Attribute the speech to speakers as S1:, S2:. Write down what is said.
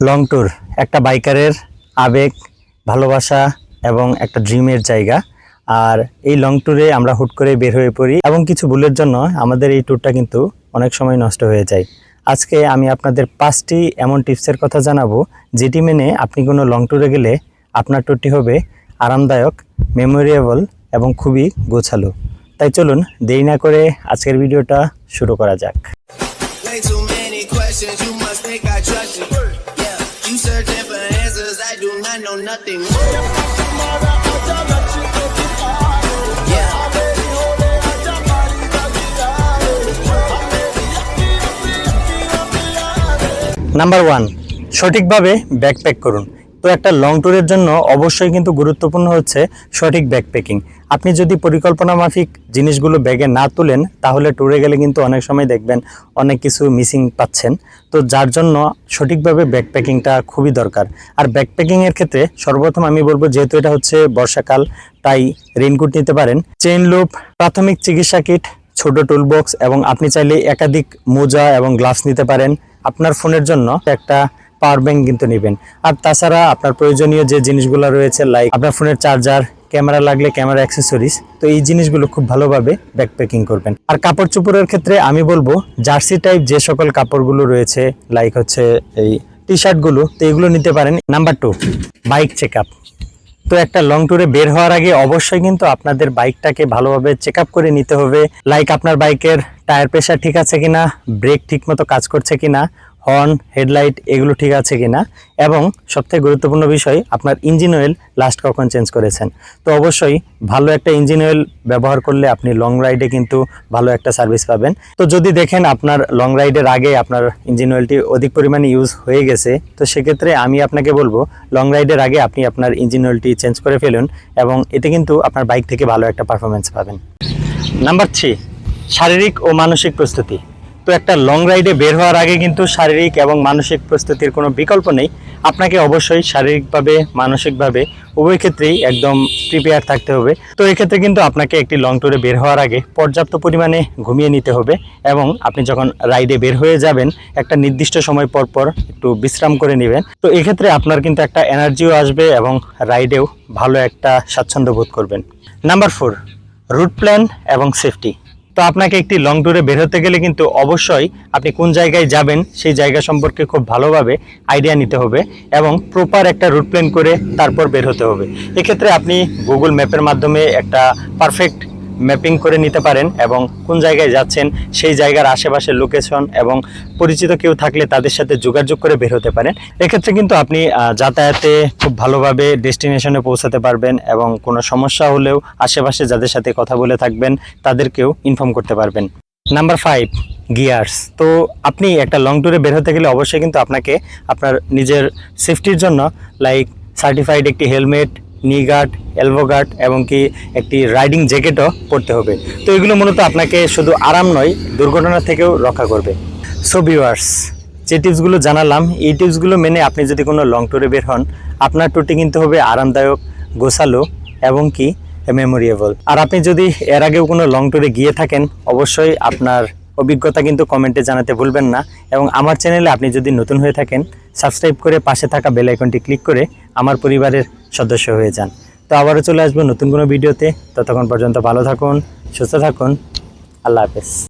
S1: Long tour একটা বাইকারের আবেগ, ভালোবাসা এবং একটা ড্রিমের জায়গা। আর এই লং ট্যুরে আমরা হুট করে বের হয়ে পড়ি এবং কিছু ভুলের জন্য আমাদের এই ট্যুরটা কিন্তু অনেক সময় নষ্ট হয়ে যায়। আজকে আমি আপনাদের পাঁচটি এমন টিপসের কথা জানাব, যেটি মেনে আপনি কোনো লং ট্যুরে গেলে আপনার ট্যুরটি হবে আরামদায়ক মেমোরিয়েবল এবং খুবই গোছালো। তাই চলুন দেরি না করে আজকের ভিডিওটা শুরু করা যাক।
S2: You searching for answers, I do not know nothing. Yeah,
S1: number one সঠিকভাবে ব্যাকপ্যাক করুন একটা লং ট্যুরের জন্য অবশ্যই কিন্তু গুরুত্বপূর্ণ হচ্ছে সঠিক ব্যাকপ্যাকিং আপনি যদি পরিকল্পনা মাফিক জিনিসগুলো ব্যাগে না তুলেন, তাহলে ট্যুরে গেলে কিন্তু অনেক সময় দেখবেন অনেক কিছু মিসিং পাচ্ছেন। তো যার জন্য সঠিকভাবে ব্যাকপ্যাকিংটা খুবই দরকার। আর ব্যাকপ্যাকিংয়ের ক্ষেত্রে সর্বপ্রথম আমি বলব, যেহেতু এটা হচ্ছে বর্ষাকাল, তাই রেনকোট নিতে পারেন। চেন লুপ প্রাথমিক চিকিৎসা কিট ছোট টুলবক্স এবং আপনি চাইলে একাধিক মোজা এবং গ্লাভস নিতে পারেন। আপনার ফোনের জন্য একটা পাওয়ার ব্যাংক কিন্তু নেবেন। আর তাছাড়া আপনার প্রয়োজনীয় যে জিনিসগুলো রয়েছে লাইক আপনার ফোনের চার্জার ক্যামেরা লাগলে ক্যামেরা অ্যাক্সেসরিজ তো এই জিনিসগুলো খুব ভালোভাবে ব্যাকপ্যাকিং করবেন। আর কাপড় চোপড়ের ক্ষেত্রে আমি বলব জার্সি টাইপ যে সকল কাপড়গুলো রয়েছে লাইক হচ্ছে এই টি শার্টগুলো তো এগুলো নিতে পারেন। Number two bike check up তো একটা লং ট্যুরে বের হওয়ার আগে অবশ্যই কিন্তু আপনাদের বাইকটাকে ভালোভাবে চেক করে নিতে হবে। লাইক আপনার বাইকের টায়ার প্রেশার ঠিক আছে কিনা? ব্রেক ঠিকমতো কাজ করছে কিনা? হর্ন হেডলাইট এগুলো ঠিক আছে কিনা? এবং সবথেকে গুরুত্বপূর্ণ বিষয়, আপনার ইঞ্জিন অয়েল লাস্ট কখন চেঞ্জ করেছেন? তো অবশ্যই ভালো একটা ইঞ্জিন অয়েল ব্যবহার করলে আপনি লং রাইডে কিন্তু ভালো একটা সার্ভিস পাবেন। তো যদি দেখেন আপনার লং রাইডের আগে আপনার ইঞ্জিন অয়েলটি অধিক পরিমাণে ইউজ হয়ে গেছে, তো সেক্ষেত্রে আমি আপনাকে বলব লং রাইডের আগে আপনি আপনার ইঞ্জিন অয়েলটি চেঞ্জ করে ফেলুন এবং এতে কিন্তু আপনার বাইক থেকে ভালো একটা পারফরমেন্স পাবেন। নাম্বার থ্রি শারীরিক ও মানসিক প্রস্তুতি। তো একটা লং রাইডে বের হওয়ার আগে কিন্তু শারীরিক এবং মানসিক প্রস্তুতির কোনো বিকল্প নেই। আপনাকে অবশ্যই শারীরিকভাবে, মানসিকভাবে উভয় ক্ষেত্রেই একদম প্রিপেয়ার থাকতে হবে। তো এক্ষেত্রে কিন্তু আপনাকে একটি লং ট্যুরে বের হওয়ার আগে পর্যাপ্ত পরিমাণে ঘুমিয়ে নিতে হবে এবং আপনি যখন রাইডে বের হয়ে যাবেন, একটা নির্দিষ্ট সময় পর পর একটু বিশ্রাম করে নেবেন। তো এক্ষেত্রে আপনার কিন্তু একটা এনার্জিও আসবে এবং রাইডেও ভালো একটা স্বাচ্ছন্দ্য বোধ করবেন। নাম্বার ফোর রুট প্ল্যান এবং সেফটি তো আপনাকে একটি লং ট্যুরে বের হতে গেলে কিন্তু অবশ্যই আপনি কোন জায়গায় যাবেন সেই জায়গা সম্পর্কে খুব ভালোভাবে আইডিয়া নিতে হবে এবং প্রপার একটা রুট প্ল্যান করে তারপর বের হতে হবে। এক্ষেত্রে আপনি গুগল ম্যাপের মাধ্যমে একটা পারফেক্ট ম্যাপিং করে নিতে পারেন এবং কোন জায়গায় যাচ্ছেন সেই জায়গার আশেপাশের লোকেশন এবং পরিচিত কেউ থাকলে তাদের সাথে যোগাযোগ করে বের হতে পারেন। এক্ষেত্রে কিন্তু আপনি যাতায়াতে খুব ভালোভাবে ডেস্টিনেশনে পৌঁছাতে পারবেন এবং কোনো সমস্যা হলেও আশেপাশে যাদের সাথে কথা বলে থাকবেন তাদেরকেও ইনফর্ম করতে পারবেন। নাম্বার ফাইভ গিয়ার্স তো আপনি একটা লং ট্যুরে বের হতে গেলে অবশ্যই কিন্তু আপনাকে আপনার নিজের সেফটির জন্য লাইক সার্টিফাইড একটি helmet knee guard elbow guard এবং কি একটি রাইডিং জ্যাকেটও পরতে হবে। তো এগুলো মূলত আপনাকে শুধু আরাম নয়, দুর্ঘটনা থেকেও রক্ষা করবে। সো ভিউয়ার্স যে টিপসগুলো জানালাম, এই টিপসগুলো মেনে আপনি যদি কোনো লং ট্যুরে বের হন, আপনার ট্যুরটি কিন্তু হবে আরামদায়ক, গোছালো এবং কি মেমোরিয়েবল আর আপনি যদি এর আগেও কোনো লং ট্যুরে গিয়ে থাকেন, অবশ্যই আপনার অভিজ্ঞতা কিন্তু কমেন্টে জানাতে ভুলবেন না এবং আমার চ্যানেলে আপনি যদি নতুন হয়ে থাকেন সাবস্ক্রাইব করে পাশে থাকা বেল আইকনটি ক্লিক করে আমার পরিবারের সদস্য হয়ে যান। তো আবারও চলে আসব নতুন কোনো ভিডিওতে। ততক্ষণ পর্যন্ত ভালো থাকুন, সুস্থ থাকুন। আল্লাহ হাফেজ।